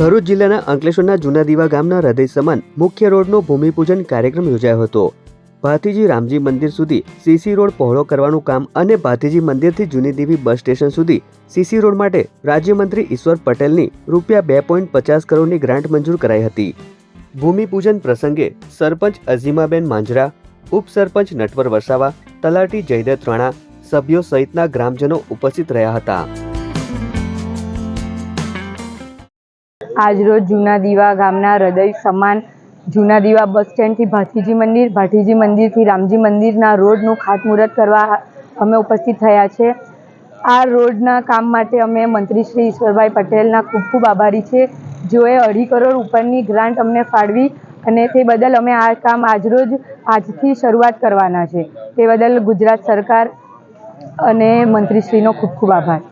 ભરૂચ જિલ્લાના અંકલેશ્વરના જૂના દીવા ગામના હૃદય સમાન મુખ્ય રોડનો ભૂમિપૂજન કાર્યક્રમ યોજાયો હતો. ભાતીજી રામજી મંદિર સુધી સીસી રોડ પહોળો કરવાનું કામ અને ભાતીજી મંદિરથી જૂની દેવી બસ સ્ટેશન સુધી સીસી રોડ માટે રાજ્યમંત્રી ઈશ્વર પટેલની રૂપિયા બે પોઈન્ટ પચાસ કરોડની ગ્રાન્ટ મંજૂર કરાઈ હતી. ભૂમિપૂજન પ્રસંગે સરપંચ અઝીમાબેન માંજરા, ઉપસરપંચ નટવર વસાવા, તલાટી જયદત રાણા સભ્યો સહિતના ગ્રામજનો ઉપસ્થિત રહ્યા હતા. આજરોજ જૂના દીવા ગામના હૃદય સમાન જૂના દીવા બસ સ્ટેન્ડથી ભાટીજી મંદિર ભાટીજી મંદિરથી રામજી મંદિરના રોડનું ખાતમુહૂર્ત કરવા અમે ઉપસ્થિત થયા છે. આ રોડના કામ માટે અમે મંત્રી શ્રી ઈશ્વરભાઈ પટેલના ખૂબ ખૂબ આભારી છે. જેઓએ અઢી કરોડ ઉપરની ગ્રાન્ટ અમને ફાળવી અને તે બદલ અમે આ કામ આજરોજ આજથી શરૂઆત કરવાના છે. તે બદલ ગુજરાત સરકાર અને મંત્રીશ્રીનો ખૂબ ખૂબ આભાર.